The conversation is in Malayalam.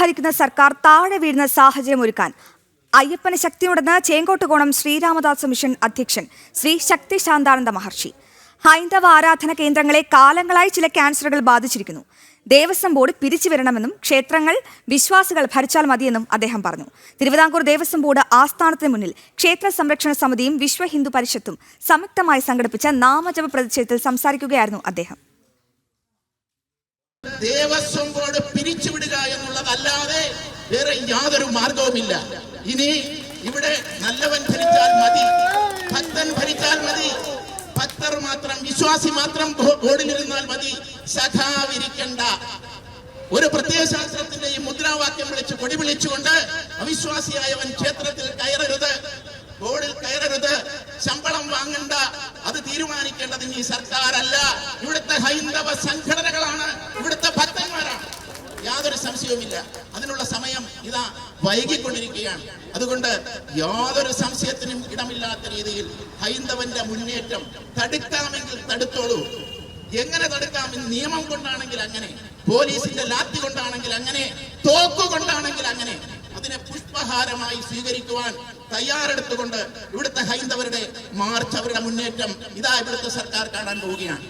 ഭരിക്കുന്ന സർക്കാർ താഴെ വീഴുന്ന സാഹചര്യം ഒരുക്കാൻ അയ്യപ്പന് ശക്തിയുണ്ടെന്ന് ചേങ്കോട്ടുകോണം ശ്രീരാമദാസ മിഷൻ അധ്യക്ഷൻ ശ്രീ ശക്തി ശാന്താനന്ദ മഹർഷി. ഹൈന്ദവ ആരാധന കേന്ദ്രങ്ങളെ കാലങ്ങളായി ചില ക്യാൻസറുകൾ ബാധിച്ചിരിക്കുന്നു. ദേവസ്വം ബോർഡ് പിരിച്ചു വരണമെന്നും ക്ഷേത്രങ്ങൾ വിശ്വാസികൾ ഭരിച്ചാൽ മതിയെന്നും അദ്ദേഹം പറഞ്ഞു. തിരുവിതാംകൂർ ദേവസ്വം ബോർഡ് ആസ്ഥാനത്തിന് മുന്നിൽ ക്ഷേത്ര സംരക്ഷണ സമിതിയും വിശ്വ ഹിന്ദു പരിഷത്തും സംയുക്തമായി സംഘടിപ്പിച്ച നാമജപ പ്രതിഷേധത്തിൽ സംസാരിക്കുകയായിരുന്നു അദ്ദേഹം. ദേവസ്വം ബോർഡ് പിരിച്ചുവിടുക എന്നുള്ളതല്ലാതെ വേറെ യാതൊരു മാർഗവുമില്ല. ഇനി ഇവിടെ നല്ലവൻ ഭരിച്ചാൽ മതി ഭക്തൻ ഭരിച്ചാൽ മതി ഭക്തർ മാത്രം വിശ്വാസി മാത്രം ബോർഡിലിരുന്നാൽ മതി സഖാവിരിക്കണ്ട. ഒരു പ്രത്യയ ശാസ്ത്രത്തിന്റെ ഈ മുദ്രാവാക്യം വിളിച്ച് കൊടി വിളിച്ചുകൊണ്ട് അവിശ്വാസിയായവൻ ക്ഷേത്രത്തിൽ കയറരുത് ബോർഡിൽ കയറരുത് ശമ്പളം വാങ്ങണ്ട. അത് തീരുമാനിക്കേണ്ടത് ഈ സർക്കാരല്ല. ഇവിടുത്തെ ഹൈന്ദവ സംഘടനകളാണ് യാതൊരു സംശയവുമില്ല അതിനുള്ള സമയം ഇതാ വൈകിക്കൊണ്ടിരിക്കുകയാണ്. അതുകൊണ്ട് യാതൊരു സംശയത്തിനും ഇടമില്ലാത്ത രീതിയിൽ ഹൈന്ദവന്റെ മുന്നേറ്റം തടുക്കാമെങ്കിൽ തടുത്തോളൂ. എങ്ങനെ തടുക്കാം നിയമം കൊണ്ടാണെങ്കിൽ അങ്ങനെ പോലീസിന്റെ ലാത്തി കൊണ്ടാണെങ്കിൽ അങ്ങനെ തോക്ക് കൊണ്ടാണെങ്കിൽ അങ്ങനെ അതിനെ പുഷ്പഹാരമായി സ്വീകരിക്കുവാൻ തയ്യാറെടുത്തുകൊണ്ട് ഇവിടുത്തെ ഹൈന്ദവരുടെ മാർച്ച് അവരുടെ മുന്നേറ്റം ഇതാ ഇവിടുത്തെ സർക്കാർ കാണാൻ പോവുകയാണ്.